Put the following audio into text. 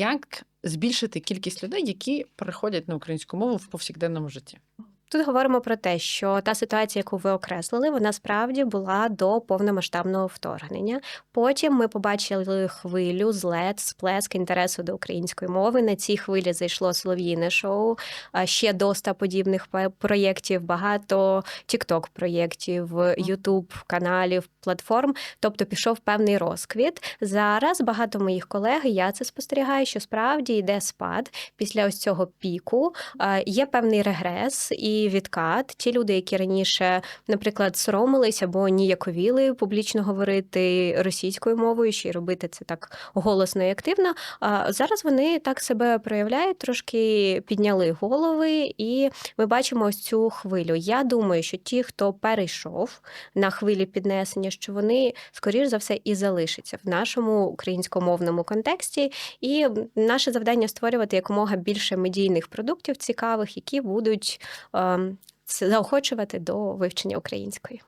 як збільшити кількість людей, які переходять на українську мову в повсякденному житті? Тут говоримо про те, що та ситуація, яку ви окреслили, вона справді була до повномасштабного вторгнення. Потім ми побачили хвилю, злет, сплеск інтересу до української мови. На цій хвилі зайшло солов'їне шоу. Ще до ста подібних проєктів, багато тікток проєктів, Ютуб каналів, платформ. Тобто пішов певний розквіт. Зараз багато моїх колег, я це спостерігаю, що справді йде спад після ось цього піку. Є певний регрес і відкат. Ті люди, які раніше, наприклад, соромились або ніяковіли публічно говорити російською мовою, ще й робити це так голосно і активно. а Зараз вони так себе проявляють, трошки підняли голови, і ми бачимо ось цю хвилю. Я думаю, що ті, хто перейшов на хвилі піднесення, що вони скоріш за все і залишаться в нашому українськомовному контексті. І наше завдання створювати якомога більше медійних продуктів цікавих, які будуть ем, заохочувати до вивчення української.